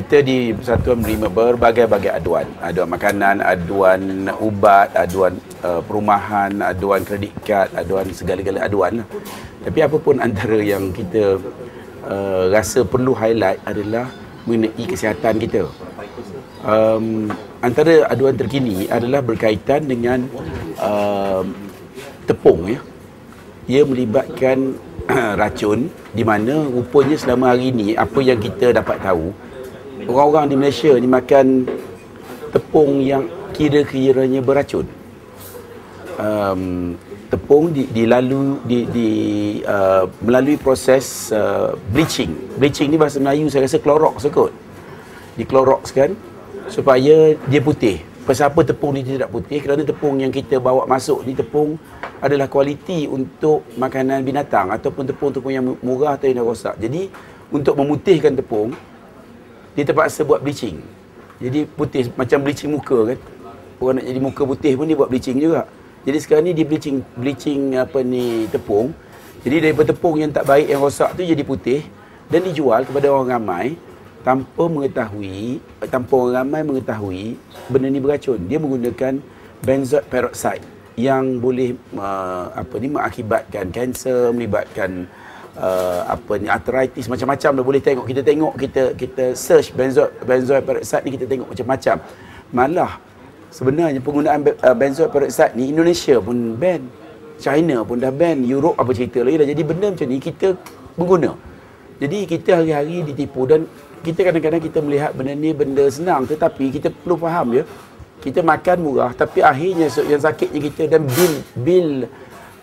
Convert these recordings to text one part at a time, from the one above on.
kita di persatuan menerima berbagai-bagai aduan. Aduan makanan, aduan ubat, aduan uh, perumahan, aduan kredit kad, aduan segala-gala aduan. Tapi apa pun antara yang kita uh, rasa perlu highlight adalah mengenai kesihatan kita. Um, antara aduan terkini adalah berkaitan dengan uh, tepung ya. Ia melibatkan racun di mana rupanya selama hari ini apa yang kita dapat tahu orang-orang di Malaysia ni makan tepung yang kira-kiranya beracun. Um, tepung di, dilalu di, di uh, melalui proses uh, bleaching. Bleaching ni bahasa Melayu saya rasa Clorox kot. Di kan supaya dia putih. Pasal apa tepung ni tidak putih? Kerana tepung yang kita bawa masuk ni tepung adalah kualiti untuk makanan binatang ataupun tepung-tepung yang murah atau yang rosak. Jadi untuk memutihkan tepung, dia terpaksa buat bleaching. Jadi putih macam bleaching muka kan. Orang nak jadi muka putih pun dia buat bleaching juga. Jadi sekarang ni dia bleaching bleaching apa ni tepung. Jadi daripada tepung yang tak baik yang rosak tu jadi putih dan dijual kepada orang ramai tanpa mengetahui tanpa orang ramai mengetahui benda ni beracun. Dia menggunakan benzoate peroxide yang boleh uh, apa ni mengakibatkan kanser, melibatkan uh, apa ni arthritis macam-macam dah boleh tengok kita tengok kita kita search benzoate benzoate peroxide ni kita tengok macam-macam. Malah sebenarnya penggunaan uh, benzoate peroxide ni Indonesia pun ban China pun dah ban Europe apa cerita lagi dah jadi benda macam ni kita pengguna jadi kita hari-hari ditipu dan kita kadang-kadang kita melihat benda ni benda senang tetapi kita perlu faham ya kita makan murah tapi akhirnya yang sakitnya kita dan bil bil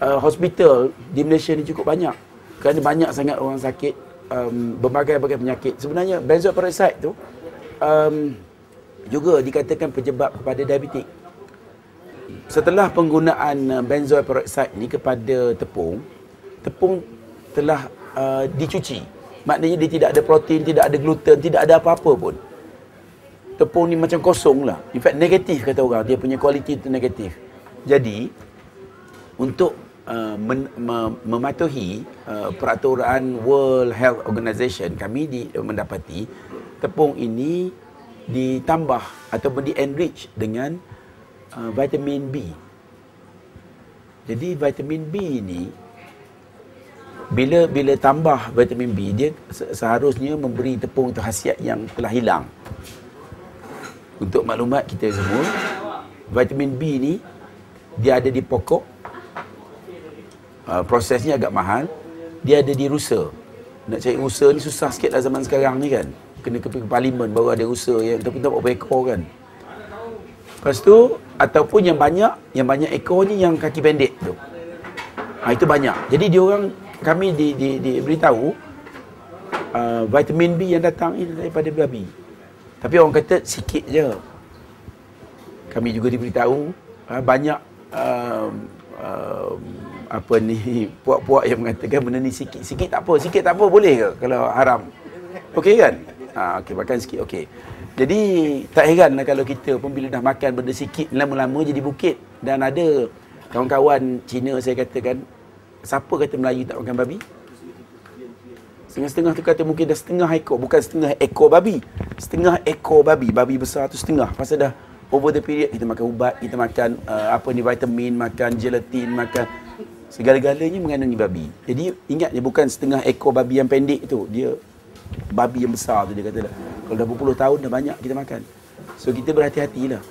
uh, hospital di Malaysia ni cukup banyak kerana banyak sangat orang sakit um, berbagai-bagai penyakit. Sebenarnya benzoate peroxide tu um, juga dikatakan penyebab kepada diabetik. Setelah penggunaan uh, benzoate peroxide ni kepada tepung, tepung telah uh, dicuci. Maknanya dia tidak ada protein, tidak ada gluten, tidak ada apa-apa pun. Tepung ni macam kosong lah. In fact, negatif kata orang. Dia punya kualiti itu negatif. Jadi, untuk Uh, men, mem, mematuhi uh, peraturan World Health Organization kami di, mendapati tepung ini ditambah ataupun di enrich dengan uh, vitamin B. Jadi vitamin B ini bila bila tambah vitamin B dia seharusnya memberi tepung itu khasiat yang telah hilang. Untuk maklumat kita semua, vitamin B ini dia ada di pokok uh, prosesnya agak mahal. Dia ada di rusa. Nak cari rusa ni susah sikit lah zaman sekarang ni kan. Kena ke parlimen baru ada rusa yang tapi tak berapa ekor kan. Lepas tu ataupun yang banyak yang banyak ekor ni yang kaki pendek tu. Ha, itu banyak. Jadi dia orang kami di, di, di beritahu uh, vitamin B yang datang ini daripada babi. Tapi orang kata sikit je. Kami juga diberitahu uh, banyak uh, uh, apa ni puak-puak yang mengatakan benda ni sikit sikit tak apa sikit tak apa boleh ke kalau haram? Okey kan? Ha okey makan sikit okey. Jadi tak heran lah kalau kita pun bila dah makan benda sikit lama-lama jadi bukit. Dan ada kawan-kawan Cina saya katakan siapa kata Melayu tak makan babi? Setengah-setengah tu kata mungkin dah setengah ekor Bukan setengah ekor babi. Setengah ekor babi Babi besar tu setengah. Pasal dah over the period Kita makan ubat Kita makan uh, apa ni vitamin Makan gelatin Makan Segala-galanya mengandungi babi. Jadi ingat bukan setengah ekor babi yang pendek tu. Dia babi yang besar tu dia kata. Kalau dah berpuluh tahun dah banyak kita makan. So kita berhati-hatilah.